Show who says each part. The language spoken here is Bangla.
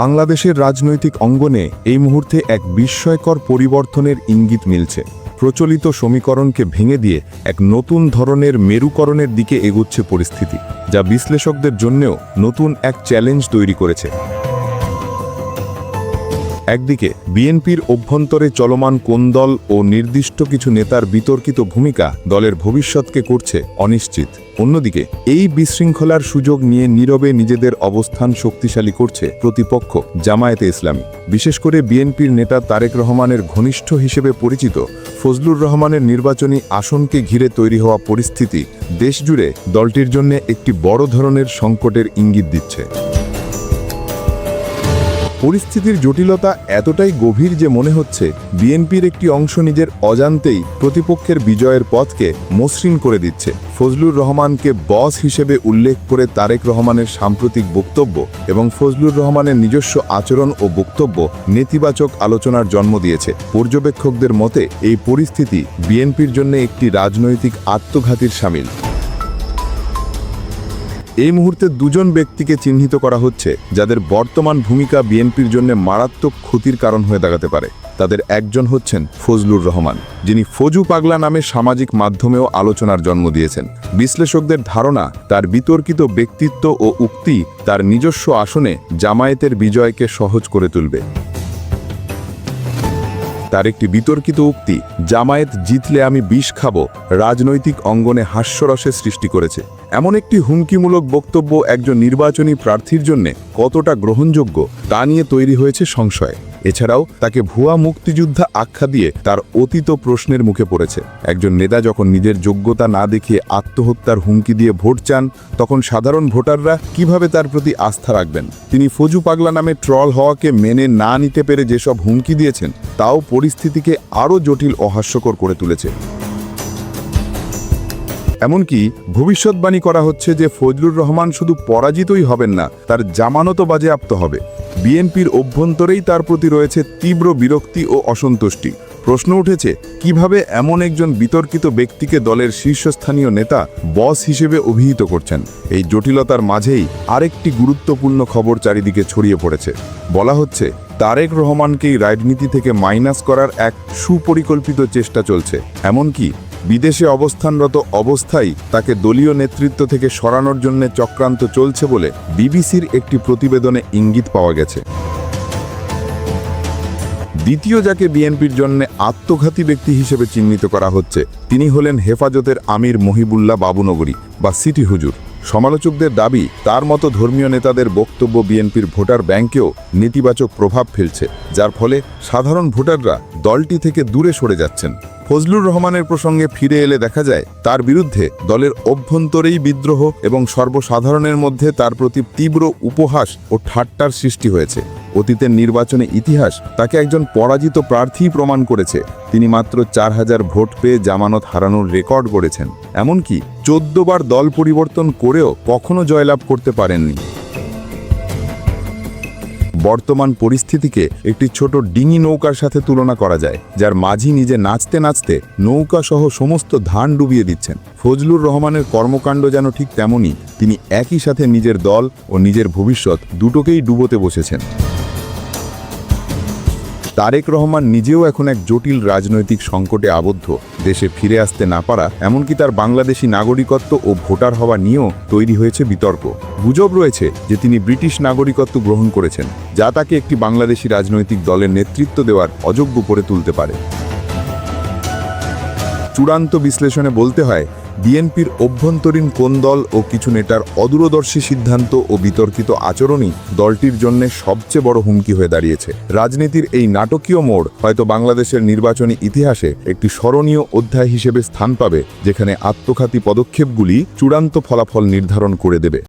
Speaker 1: বাংলাদেশের রাজনৈতিক অঙ্গনে এই মুহূর্তে এক বিস্ময়কর পরিবর্তনের ইঙ্গিত মিলছে। প্রচলিত সমীকরণকে ভেঙে দিয়ে এক নতুন ধরনের মেরুকরণের দিকে এগুচ্ছে পরিস্থিতি, যা বিশ্লেষকদের জন্যেও নতুন এক চ্যালেঞ্জ তৈরি করেছে। একদিকে, বিএনপির অভ্যন্তরে চলমান কোন্দল ও নির্দিষ্ট কিছু নেতার বিতর্কিত ভূমিকা দলের ভবিষ্যৎকে করছে অনিশ্চিত। অন্যদিকে, এই বিশৃঙ্খলার সুযোগ নিয়ে নীরবে নিজেদের অবস্থান শক্তিশালী করছে প্রতিপক্ষ জামায়াতে ইসলামী। বিশেষ করে বিএনপির নেতা তারেক রহমানের ঘনিষ্ঠ হিসেবে পরিচিত ফজলুর রহমানের নির্বাচনী আসনকে ঘিরে তৈরি হওয়া পরিস্থিতি দেশজুড়ে দলটির জন্য একটি বড় ধরনের সংকটের ইঙ্গিত দিচ্ছে। পরিস্থিতির জটিলতা এতটাই গভীর যে মনে হচ্ছে বিএনপির একটি অংশ নিজের অজান্তেই প্রতিপক্ষের বিজয়ের পথকে মসৃণ করে দিচ্ছে। ফজলুর রহমানকে বস হিসেবে উল্লেখ করে তারেক রহমানের সাম্প্রতিক বক্তব্য এবং ফজলুর রহমানের নিজস্ব আচরণ ও বক্তব্য নেতিবাচক আলোচনার জন্ম দিয়েছে। পর্যবেক্ষকদের মতে, এই পরিস্থিতি বিএনপির জন্য একটি রাজনৈতিক আত্মঘাতীর সামিল। এই মুহূর্তে দুজন ব্যক্তিকে চিহ্নিত করা হচ্ছে, যাদের বর্তমান ভূমিকা বিএনপির জন্য মারাত্মক ক্ষতির কারণ হয়ে দাঁড়াতে পারে। তাদের একজন হচ্ছেন ফজলুর রহমান, যিনি ফজু পাগলা নামে সামাজিক মাধ্যমেও আলোচনার জন্ম দিয়েছেন। বিশ্লেষকদের ধারণা, তার বিতর্কিত ব্যক্তিত্ব ও উক্তি তার নিজস্ব আসনে জামায়াতের বিজয়কে সহজ করে তুলবে। তার একটি বিতর্কিত উক্তি, জামায়েত জিতলে আমি বিষ খাব, রাজনৈতিক অঙ্গনে হাস্যরসে সৃষ্টি করেছে। এমন একটি হুমকিমূলক বক্তব্য একজন নির্বাচনী প্রার্থীর জন্য কতটা গ্রহণযোগ্য, তা নিয়ে তৈরি হয়েছে সংশয়। এছাড়াও তাকে ভুয়া মুক্তিযোদ্ধা আখ্যা দিয়ে তার অতীত প্রশ্নের মুখে পড়েছে। একজন নেতা যখন নিজের যোগ্যতা না দেখিয়ে আত্মহত্যার হুমকি দিয়ে ভোট চান, তখন সাধারণ ভোটাররা কীভাবে তার প্রতি আস্থা রাখবেন? তিনি ফজু পাগলা নামে ট্রল হওয়াকে মেনে না নিতে পেরে যেসব হুমকি দিয়েছেন, তাও পরিস্থিতিকে আরও জটিল অহাস্যকর করে তুলেছে। এমনকি ভবিষ্যৎবাণী করা হচ্ছে যে ফজলুর রহমান শুধু পরাজিতই হবেন না, তার জামানতও বাজেয়াপ্ত হবে। বিএনপির অভ্যন্তরেই তার প্রতি রয়েছে তীব্র বিরক্তি ও অসন্তুষ্টি। প্রশ্ন উঠেছে, কীভাবে এমন একজন বিতর্কিত ব্যক্তিকে দলের শীর্ষস্থানীয় নেতা, বস হিসেবে অভিহিত করছেন? এই জটিলতার মাঝেই আরেকটি গুরুত্বপূর্ণ খবর চারিদিকে ছড়িয়ে পড়েছে। বলা হচ্ছে, তারেক রহমানকেই রাজনীতি থেকে মাইনাস করার এক সুপরিকল্পিত চেষ্টা চলছে। এমনকি বিদেশে অবস্থানরত অবস্থায় তাকে দলীয় নেতৃত্ব থেকে সরানোর জন্য চক্রান্ত চলছে বলে বিবিসির একটি প্রতিবেদনে ইঙ্গিত পাওয়া গেছে। দ্বিতীয় যাকে বিএনপির জন্য আত্মঘাতী ব্যক্তি হিসেবে চিহ্নিত করা হচ্ছে, তিনি হলেন হেফাজতের আমির মহিবুল্লাহ বাবুনগরী বা সিটি হুজুর। সমালোচকদের দাবি, তার মতো ধর্মীয় নেতাদের বক্তব্য বিএনপির ভোটার ব্যাংকেও নেতিবাচক প্রভাব ফেলছে, যার ফলে সাধারণ ভোটাররা দলটি থেকে দূরে সরে যাচ্ছেন। ফজলুর রহমানের প্রসঙ্গে ফিরে এলে দেখা যায়, তার বিরুদ্ধে দলের অভ্যন্তরেই বিদ্রোহ এবং সর্বসাধারণের মধ্যে তার প্রতি তীব্র উপহাস ও ঠাট্টার সৃষ্টি হয়েছে। অতীতের নির্বাচনে ইতিহাস তাকে একজন পরাজিত প্রার্থী প্রমাণ করেছে। তিনি মাত্র চার হাজার ভোট পেয়ে জামানত হারানোর রেকর্ড গড়েছেন। এমনকি চোদ্দবার দল পরিবর্তন করেও কখনো জয়লাভ করতে পারেননি। বর্তমান পরিস্থিতিকে একটি ছোট ডিঙি নৌকার সাথে তুলনা করা যায়, যার মাঝি নিজে নাচতে নাচতে নৌকা সহ সমস্ত ধান ডুবিয়ে দিচ্ছেন। ফজলুর রহমানের কর্মকাণ্ড যেন ঠিক তেমনই, তিনি একই সাথে নিজের দল ও নিজের ভবিষ্যৎ দুটোকেই ডুবোতে বসেছেন। তারেক রহমান নিজেও এখন এক জটিল রাজনৈতিক সংকটে আবদ্ধ। দেশে ফিরে আসতে না পারা, এমনকি তার বাংলাদেশি নাগরিকত্ব ও ভোটার হওয়া নিয়েও তৈরি হয়েছে বিতর্ক। গুজব রয়েছে যে তিনি ব্রিটিশ নাগরিকত্ব গ্রহণ করেছেন, যা তাকে একটি বাংলাদেশি রাজনৈতিক দলের নেতৃত্ব দেওয়ার অযোগ্য করে তুলতে পারে। চূড়ান্ত বিশ্লেষণে বলতে হয় বিএনপির অভ্যন্তরীণ কোন দল ও কিছু নেতার অদূরদর্শী সিদ্ধান্ত ও বিতর্কিত আচরণই দলটির জন্য সবচেয়ে বড় হুমকি হয়ে দাঁড়িয়েছে। রাজনীতির এই নাটকীয় মোড় হয়তো বাংলাদেশের নির্বাচনী ইতিহাসে একটি স্মরণীয় অধ্যায় হিসেবে স্থান পাবে, যেখানে আত্মঘাতী পদক্ষেপগুলি চূড়ান্ত ফলাফল নির্ধারণ করে দেবে।